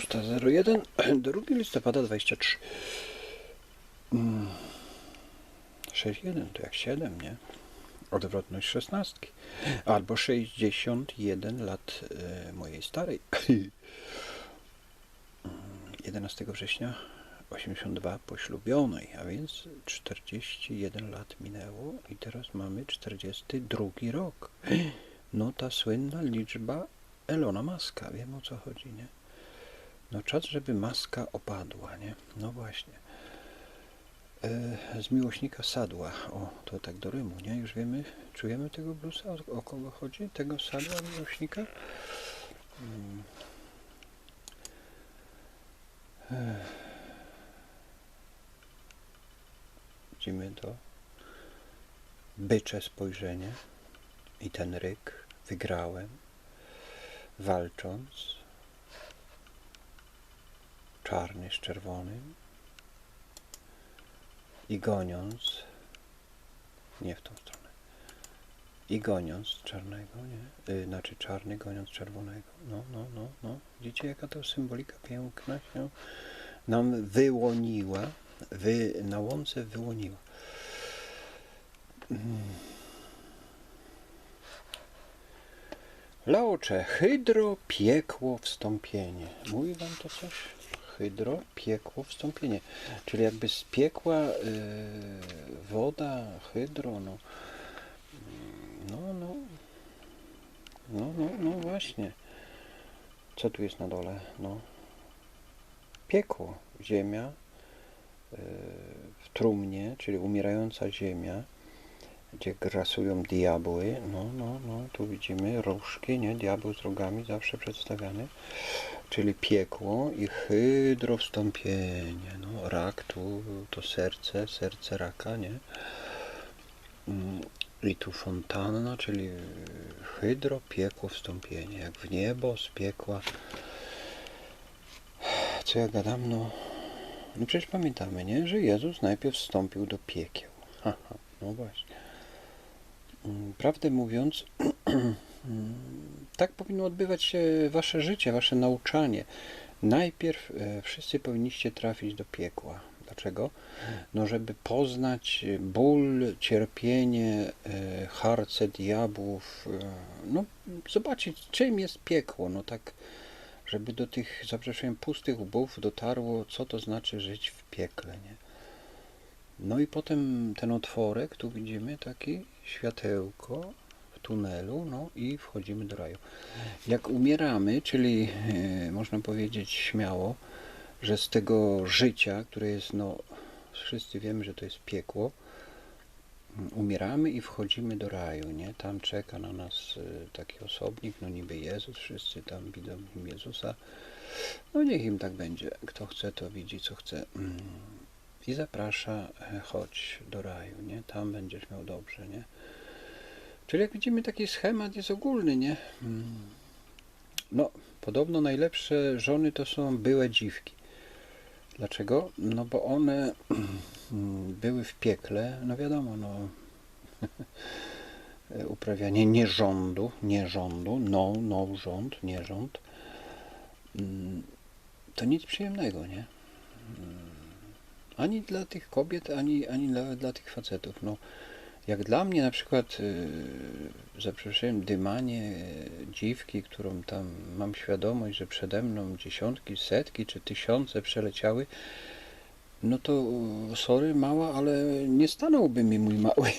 601, 2 listopada 23. Mm. 61 to jak 7, nie? Odwrotność szesnastki. Albo 61 lat e, mojej starej. Mm, 11 września 82 poślubionej, a więc 41 lat minęło i teraz mamy 42 rok. No ta słynna liczba Elona Maska, wiem o co chodzi, nie? No czas, żeby maska opadła, nie? No właśnie. E, z miłośnika sadła. O, to tak do rymu, nie? Już wiemy, czujemy tego bluesa, o, o kogo chodzi? Tego sadła miłośnika? Mm. Ech. Widzimy to bycze spojrzenie i ten ryk wygrałem, walcząc czarny z czerwonym i goniąc nie w tą stronę i goniąc czarnego, nie? Yy, znaczy czarny goniąc czerwonego. No, no, no, no. Widzicie jaka to symbolika piękna się nam wyłoniła, wy, na łące wyłoniła. Laocze, hydro, piekło, wstąpienie. Mówi wam to coś? Hydro, piekło, wstąpienie. Czyli jakby z piekła y, woda, hydro, no. No, no. No, no, no właśnie. Co tu jest na dole? No. Piekło, ziemia, y, w trumnie, czyli umierająca ziemia, gdzie grasują diabły. No, no, no, tu widzimy różki, nie? Diabeł z rogami zawsze przedstawiany. Czyli piekło i hydrowstąpienie. No, rak tu, to serce, serce raka, nie? Mm, I tu fontanna, czyli hydro, piekło, wstąpienie. Jak w niebo z piekła. Co ja gadam? No, no przecież pamiętamy, nie? Że Jezus najpierw wstąpił do piekieł. Haha, no właśnie. Mm, Prawdę mówiąc, tak powinno odbywać się wasze życie, wasze nauczanie. Najpierw e, wszyscy powinniście trafić do piekła. Dlaczego? No, żeby poznać ból, cierpienie, e, harce diabłów, e, no, zobaczyć, czym jest piekło. No tak, żeby do tych, za przeproszeniem, pustych łbów dotarło, co to znaczy żyć w piekle, nie? No i potem ten otworek, tu widzimy taki światełko tunelu, no i wchodzimy do raju. Jak umieramy, czyli e, można powiedzieć śmiało, że z tego życia, które jest, no wszyscy wiemy, że to jest piekło, m, umieramy i wchodzimy do raju, nie? Tam czeka na nas e, taki osobnik, no niby Jezus, wszyscy tam widzą im Jezusa. No niech im tak będzie. Kto chce, to widzi, co chce. Mm i zaprasza, e, chodź do raju, nie? Tam będziesz miał dobrze, nie? Czyli jak widzimy, taki schemat jest ogólny, nie? Mm. No, podobno najlepsze żony to są byłe dziwki. Dlaczego? No bo one były w piekle, no wiadomo, no uprawianie nierządu, nierządu, no, no rząd, nierząd, mm, to nic przyjemnego, nie? Mm ani dla tych kobiet, ani, ani nawet dla tych facetów. No, jak dla mnie na przykład, za przeproszeniem, dymanie yy, dziwki, którą tam mam świadomość, że przede mną dziesiątki, setki czy tysiące przeleciały, no to sorry mała, ale nie stanąłby mi mój mały.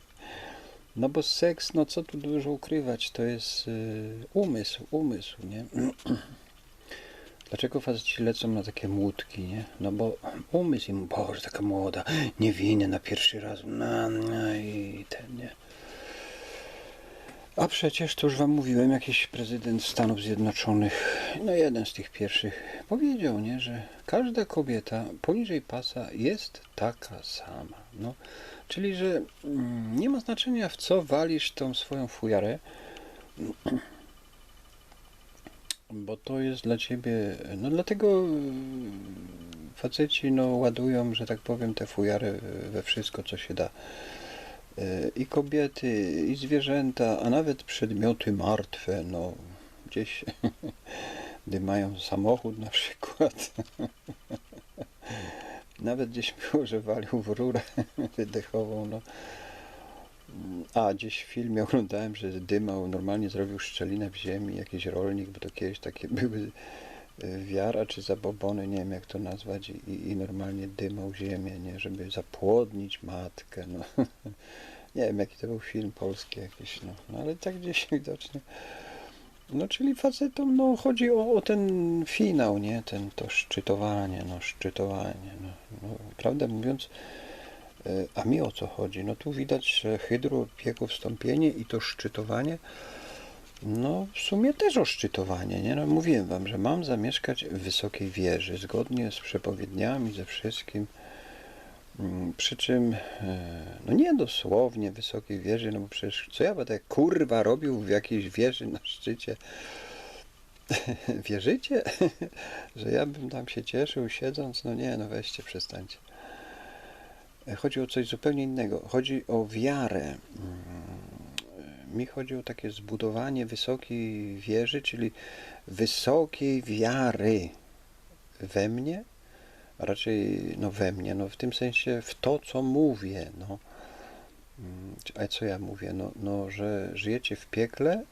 no bo seks, no co tu dużo ukrywać, to jest umysł, umysł, nie? Dlaczego faceci lecą na takie młódki, nie? No bo umysł im, boże, taka młoda, niewinna na pierwszy raz, no, no i ten, nie? A przecież, to już wam mówiłem, jakiś prezydent Stanów Zjednoczonych, no jeden z tych pierwszych, powiedział, nie, że każda kobieta poniżej pasa jest taka sama, no. Czyli, że mm, nie ma znaczenia, w co walisz tą swoją fujarę, bo to jest dla ciebie, no dlatego faceci no ładują, że tak powiem, te fujary we wszystko, co się da. I kobiety, i zwierzęta, a nawet przedmioty martwe, no gdzieś dymają samochód na przykład. Nawet gdzieś było, że walił w rurę wydechową. No. A, gdzieś w filmie oglądałem, że dymał, normalnie zrobił szczelinę w ziemi, jakiś rolnik, bo to kiedyś takie były y, wiara czy zabobony, nie wiem jak to nazwać, i, i normalnie dymał ziemię, nie, żeby zapłodnić matkę. No. Nie wiem jaki to był film polski jakiś, no, no ale tak gdzieś widocznie. No czyli facetom, no chodzi o, o ten finał, nie, ten, to szczytowanie, no szczytowanie, no, no prawdę mówiąc, a mi o co chodzi? No tu widać, że hydro piekło wstąpienie i to szczytowanie, no w sumie też o szczytowanie, nie? No mówiłem wam, że mam zamieszkać w wysokiej wieży, zgodnie z przepowiedniami, ze wszystkim. Mm, Przy czym, e, no nie dosłownie wysokiej wieży, no bo przecież co ja będę kurwa robił w jakiejś wieży na szczycie? Wierzycie, że ja bym tam się cieszył siedząc? No nie, no weźcie, przestańcie. E, Chodzi o coś zupełnie innego. Chodzi o wiarę. Mm, Mi chodzi o takie zbudowanie wysokiej wieży, czyli wysokiej wiary we mnie, a raczej no we mnie, no w tym sensie w to, co mówię, no. Mm, A co ja mówię? No, no, że żyjecie w piekle,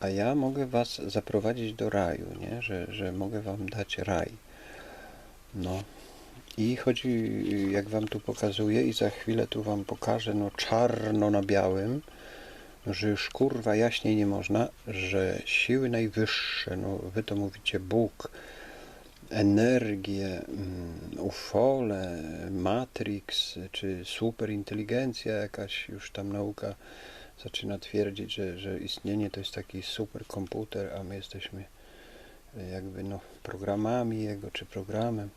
a ja mogę was zaprowadzić do raju, nie? Że, że mogę wam dać raj. No. I chodzi, jak wam tu pokazuję i za chwilę tu wam pokażę, no czarno na białym, że już kurwa jaśniej nie można, że siły najwyższe, no wy to mówicie Bóg, energię, mm, ufole, Matrix, czy superinteligencja jakaś, już tam nauka zaczyna twierdzić, że, że istnienie to jest taki superkomputer, a my jesteśmy e, jakby no programami jego, czy programem.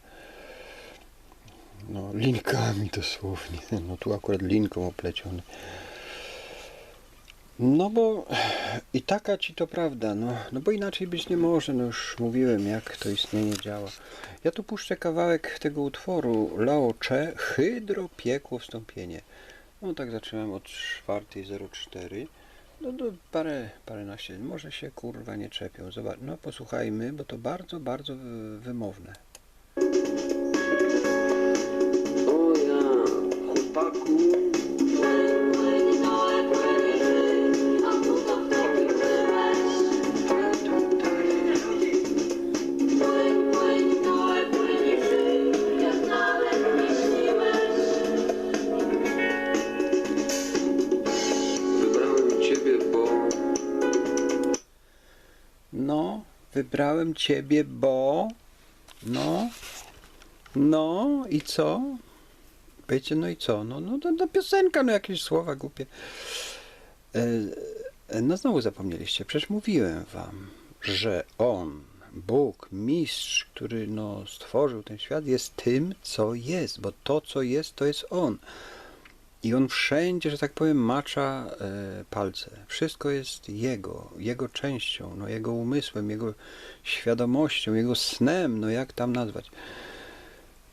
No, linkami dosłownie. No tu akurat linką opleciony. No bo i taka ci to prawda, no, no bo inaczej być nie może, no już mówiłem jak to istnienie działa. Ja tu puszczę kawałek tego utworu Lao Che, Hydro, Piekło, Wstąpienie. No tak zacząłem od 4.04. No do parę, paręnaście, może się kurwa nie czepią. Zobacz, no posłuchajmy, bo to bardzo, bardzo wy- wymowne. No, wybrałem ciebie, bo. No. No i co? Wiecie, no i co? No, no, no, piosenka, no jakieś słowa głupie. E, e, no znowu zapomnieliście, przecież mówiłem wam, że on, Bóg, mistrz, który no, stworzył ten świat, jest tym, co jest, bo to, co jest, to jest on. I on wszędzie, że tak powiem, macza e, palce. Wszystko jest jego, jego częścią, no, jego umysłem, jego świadomością, jego snem, no jak tam nazwać.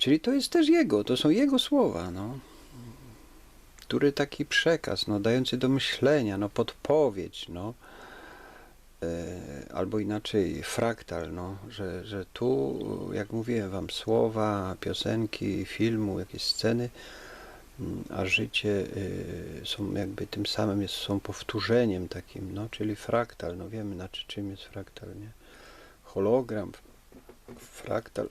Czyli to jest też jego, to są jego słowa, no. Który taki przekaz, no, dający do myślenia, no, podpowiedź, no. E, albo inaczej fraktal, no, że, że tu, jak mówiłem wam, słowa, piosenki, filmu, jakieś sceny, Mm, a życie y, są jakby tym samym jest, są powtórzeniem takim, no, czyli fraktal, no wiemy na czy- czym jest fraktal, nie? Hologram, fraktal.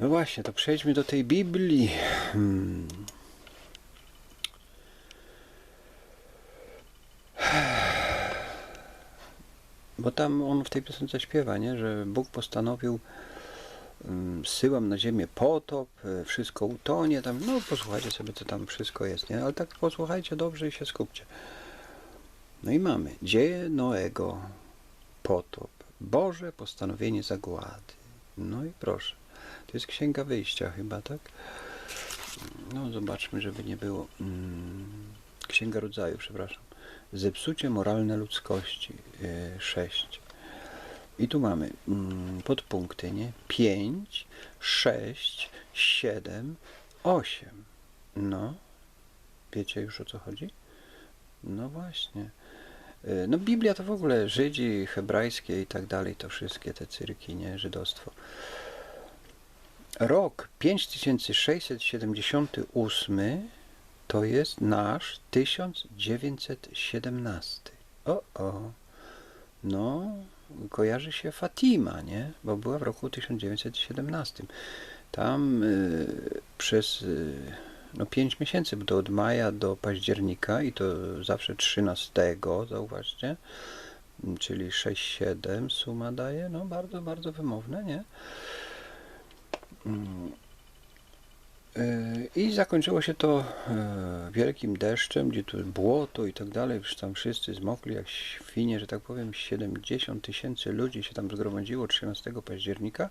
No właśnie, to przejdźmy do tej Biblii. Hmm. Bo tam on w tej piosence śpiewa, nie? że Bóg postanowił mm, zsyłam na ziemię potop, e, wszystko utonie, tam, no posłuchajcie sobie, co tam wszystko jest, nie? Ale tak posłuchajcie dobrze i się skupcie. No i mamy dzieje Noego, potop, Boże postanowienie zagłady. No i proszę, to jest Księga Wyjścia chyba, tak? No zobaczmy, żeby nie było. Mm, Księga Rodzaju, przepraszam. Zepsucie moralne ludzkości, 6. I tu mamy mm, podpunkty, nie? 5, 6, 7, 8. No, wiecie już o co chodzi? No właśnie. Y, No Biblia to w ogóle Żydzi, hebrajskie i tak dalej, to wszystkie te cyrki, nie? Żydostwo. Rok 5678 to jest nasz 1917. O, o. No, kojarzy się Fatima, nie? Bo była w roku 1917. Tam y, przez y, no, 5 miesięcy, bo to od maja do października i to zawsze 13, zauważcie, czyli 6-7 suma daje, no bardzo, bardzo wymowne, nie? Y, I zakończyło się to e, wielkim deszczem, gdzie tu błoto i tak dalej, już tam wszyscy zmokli jak świnie, że tak powiem, 70 tysięcy ludzi się tam zgromadziło 13 października.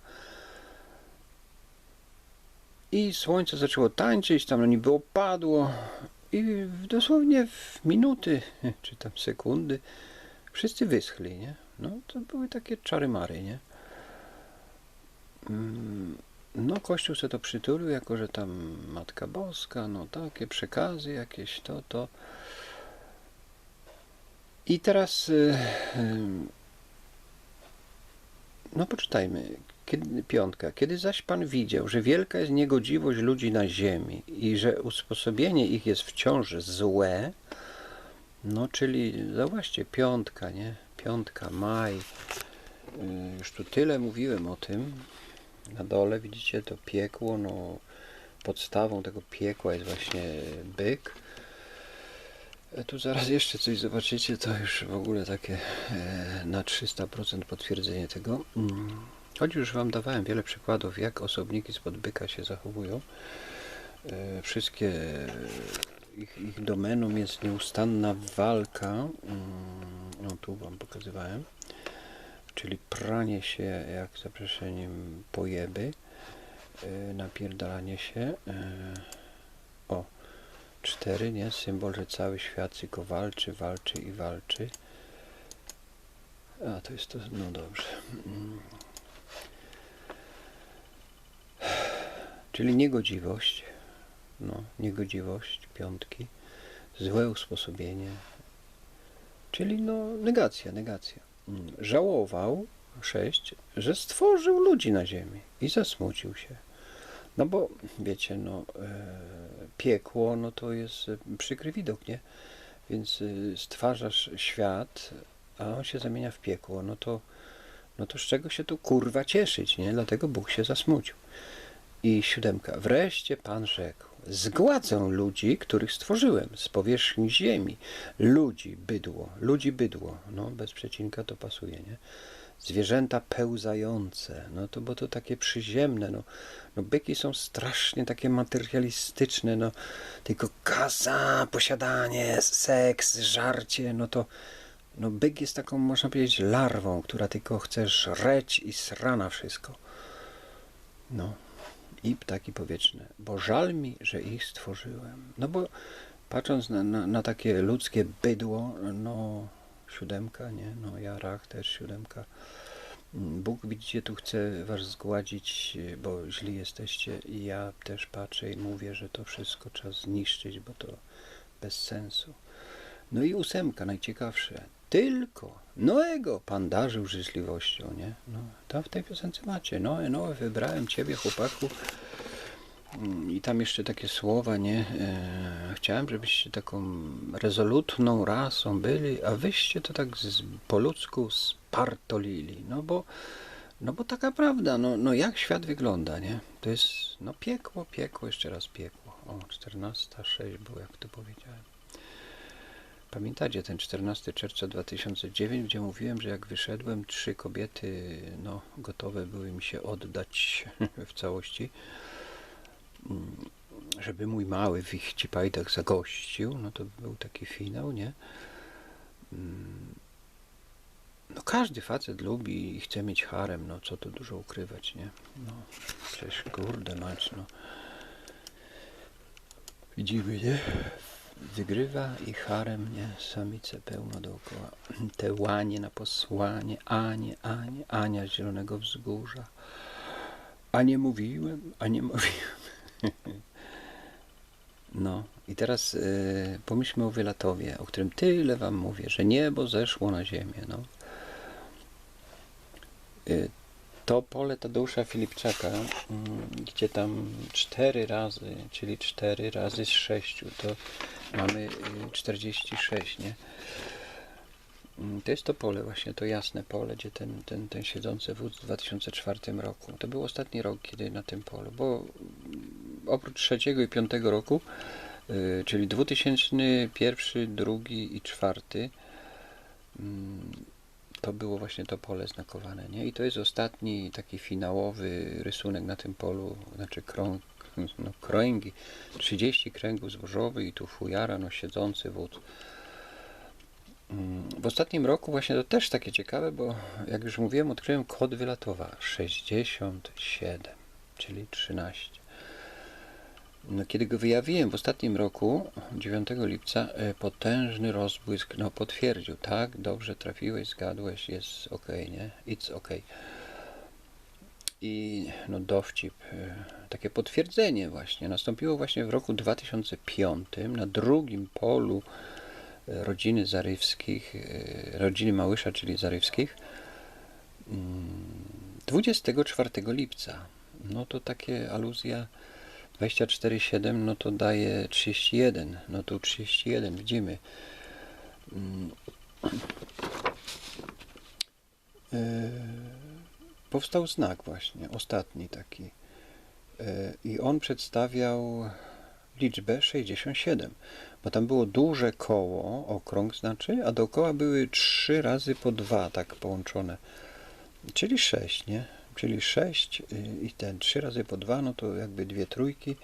I słońce zaczęło tańczyć, tam niby opadło i dosłownie w minuty, czy tam sekundy, wszyscy wyschli, nie? No to były takie czary-mary, nie? Mm, No Kościół se to przytulił, jako że tam Matka Boska, no takie przekazy jakieś, to, to. I teraz, y, ym, no poczytajmy, kiedy, piątka. Kiedy zaś Pan widział, że wielka jest niegodziwość ludzi na ziemi i że usposobienie ich jest wciąż złe, no czyli, zauważcie, piątka, nie? Piątka, maj. Y, Już tu tyle mówiłem o tym. Na dole widzicie to piekło, no podstawą tego piekła jest właśnie byk. E, Tu zaraz jeszcze coś zobaczycie, to już w ogóle takie e, na 300% potwierdzenie tego. Mm. Choć już Wam dawałem wiele przykładów, jak osobniki spod byka się zachowują. E, Wszystkie ich, ich domeną jest nieustanna walka. Mm, No tu Wam pokazywałem. Czyli pranie się jak za przeproszeniem pojeby. e, Napierdalanie się. e, O, cztery, nie? Symbol, że cały świat tylko walczy, walczy i walczy. A, to jest to, no dobrze. Czyli niegodziwość, no, niegodziwość, piątki, złe usposobienie, czyli no, negacja, negacja. Żałował, sześć, że stworzył ludzi na ziemi i zasmucił się. No bo, wiecie, no, e, piekło, no to jest przykry widok, nie? Więc e, stwarzasz świat, a on się zamienia w piekło, no to, no to z czego się tu kurwa cieszyć, nie? Dlatego Bóg się zasmucił. I siódemka. Wreszcie Pan rzekł, zgładzę ludzi, których stworzyłem z powierzchni ziemi. Ludzi, bydło, ludzi, bydło. No, bez przecinka to pasuje, nie? Zwierzęta pełzające, no to bo to takie przyziemne, no, no byki są strasznie takie materialistyczne, no tylko kasa, posiadanie, seks, żarcie, no to no byk jest taką, można powiedzieć, larwą, która tylko chce żreć i srana wszystko. No, i ptaki powietrzne, bo żal mi, że ich stworzyłem. No bo patrząc na, na, na takie ludzkie bydło, no siódemka, nie? No jarach też siódemka. Bóg, widzicie, tu chce was zgładzić, bo źli jesteście i ja też patrzę i mówię, że to wszystko trzeba zniszczyć, bo to bez sensu. No i ósemka, najciekawsze. Tylko Noego Pan darzył życzliwością, nie? No, tam w tej piosence macie. Noe, Noe, wybrałem Ciebie, chłopaku. Mm, I tam jeszcze takie słowa, nie? E, chciałem, żebyście taką rezolutną rasą byli, a wyście to tak z, po ludzku spartolili. No bo, no bo taka prawda, no, no jak świat wygląda, nie? To jest, no piekło, piekło, jeszcze raz piekło. O, 14.06 było, jak to powiedziałem. Pamiętacie ten 14 czerwca 2009, gdzie mówiłem, że jak wyszedłem, trzy kobiety no, gotowe były mi się oddać w całości, mm, żeby mój mały w ich cipajdach zagościł. No to był taki finał, nie? Mm, No każdy facet lubi i chce mieć harem, no co tu dużo ukrywać, nie? No przecież kurde mać, no. Widzimy, nie? Wygrywa i harem, nie? Samice pełno dookoła. Te łanie na posłanie, Anie, Anie, Ania z Zielonego Wzgórza. A nie mówiłem, a nie mówiłem. No i teraz y, pomyślmy o Wylatowie, o którym tyle wam mówię, że niebo zeszło na ziemię. No. Y, to pole Tadeusza Filipczaka, mm, gdzie tam cztery razy, czyli cztery razy z sześciu, to mamy y, 46, nie? Mm, To jest to pole właśnie, to jasne pole, gdzie ten, ten, ten siedzący wódz w 2004 roku. To był ostatni rok, kiedy na tym polu, bo oprócz trzeciego i piątego roku, y, czyli 2001, drugi i czwarty, mm, to było właśnie to pole znakowane, nie? I to jest ostatni taki finałowy rysunek na tym polu, znaczy krąg, no, kręgi, 30 kręgów zbożowych i tu fujara, no siedzący wódz. Mm, W ostatnim roku właśnie to też takie ciekawe, bo jak już mówiłem, odkryłem kod Wylatowa 67, czyli 13. No, kiedy go wyjawiłem w ostatnim roku, 9 lipca, e, potężny rozbłysk no, potwierdził, tak, dobrze trafiłeś, zgadłeś, jest ok, nie? It's ok. I no, dowcip, e, takie potwierdzenie właśnie nastąpiło właśnie w roku 2005 na drugim polu e, rodziny Zarywskich, rodziny Małysza, czyli Zarywskich, mm, 24 lipca. No to takie aluzja 24,7 no to daje 31. No tu 31 widzimy. Mm. E, Powstał znak właśnie, ostatni taki. E, I on przedstawiał liczbę 67, bo tam było duże koło, okrąg znaczy, a dookoła były trzy razy po dwa tak połączone. Czyli 6, nie? Czyli 6 i ten 3 razy po 2, no to jakby dwie trójki.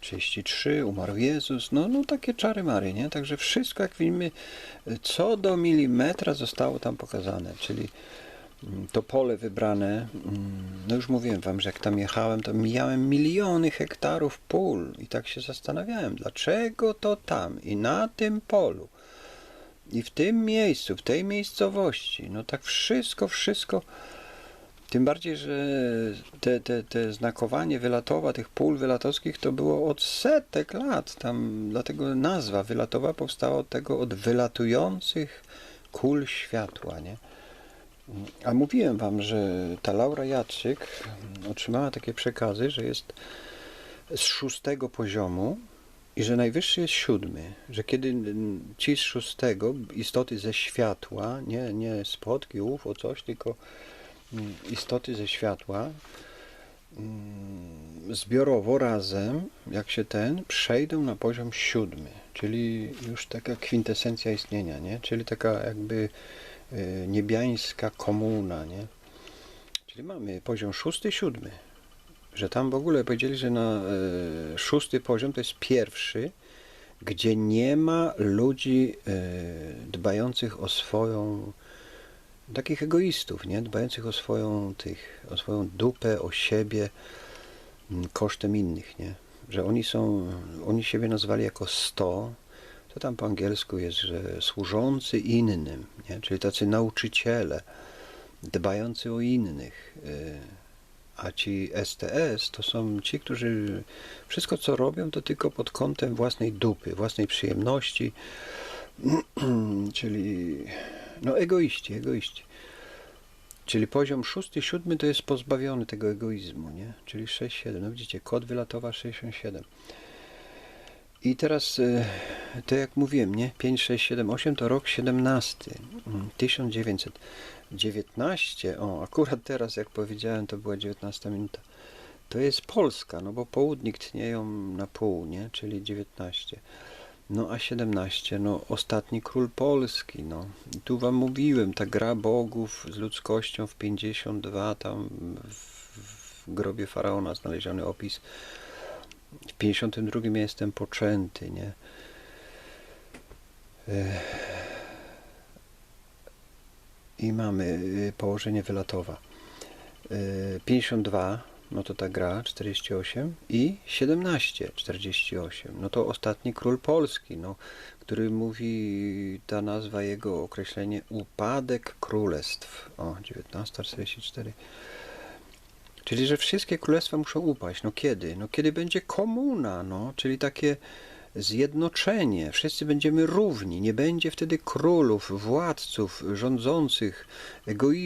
33, umarł Jezus, no, no takie czary mary, nie? Także wszystko, jak widzimy, co do milimetra zostało tam pokazane, czyli mm, to pole wybrane, mm, no już mówiłem wam, że jak tam jechałem, to mijałem miliony hektarów pól i tak się zastanawiałem, dlaczego to tam i na tym polu i w tym miejscu, w tej miejscowości, no tak wszystko, wszystko tym bardziej, że te, te, te znakowanie wylatowa tych pól wylatowskich to było od setek lat. Tam, dlatego nazwa wylatowa powstała od tego, od wylatujących kul światła, nie? A mówiłem wam, że ta Laura Jadczyk otrzymała takie przekazy, że jest z szóstego poziomu i że najwyższy jest siódmy, że kiedy ci z szóstego, istoty ze światła, nie, nie spotki, UFO, coś, tylko mm, istoty ze światła, mm, zbiorowo razem, jak się ten, przejdą na poziom siódmy, czyli już taka kwintesencja istnienia, nie? Czyli taka jakby y, niebiańska komuna, nie? Czyli mamy poziom szósty, siódmy. Że tam w ogóle powiedzieli, że na e, szósty poziom to jest pierwszy, gdzie nie ma ludzi e, dbających o swoją, takich egoistów, nie? Dbających o swoją, tych, o swoją dupę, o siebie m, kosztem innych, nie? Że oni są, oni siebie nazwali jako sto, to tam po angielsku jest, że służący innym, nie? Czyli tacy nauczyciele, dbający o innych. e, a ci STS to są ci, którzy wszystko co robią, to tylko pod kątem własnej dupy, własnej przyjemności, czyli no egoiści, egoiści. Czyli poziom szósty, siódmy to jest pozbawiony tego egoizmu, nie? Czyli 6, 7. No widzicie, kod wylatowa 67. I teraz, e, to jak mówiłem, nie? 5, 6, 7, 8 to rok 17. mm, 1919. O, akurat teraz, jak powiedziałem, to była 19 minuta. To jest Polska, no bo południk tnieją na pół, nie? Czyli 19. No a 17, no ostatni król Polski, no. I tu wam mówiłem, ta gra bogów z ludzkością w 52, tam w, w grobie faraona znaleziony opis. W 52 ja jestem poczęty, nie? I mamy y, położenie wylatowa. Y, 52, no to ta gra, 48 i 17, 48. No to ostatni król Polski, no, który mówi, ta nazwa jego określenie upadek królestw. O, 1944. Czyli, że wszystkie królestwa muszą upaść. No kiedy? No kiedy będzie komuna, no, czyli takie zjednoczenie. Wszyscy będziemy równi. Nie będzie wtedy królów, władców, rządzących, egoistów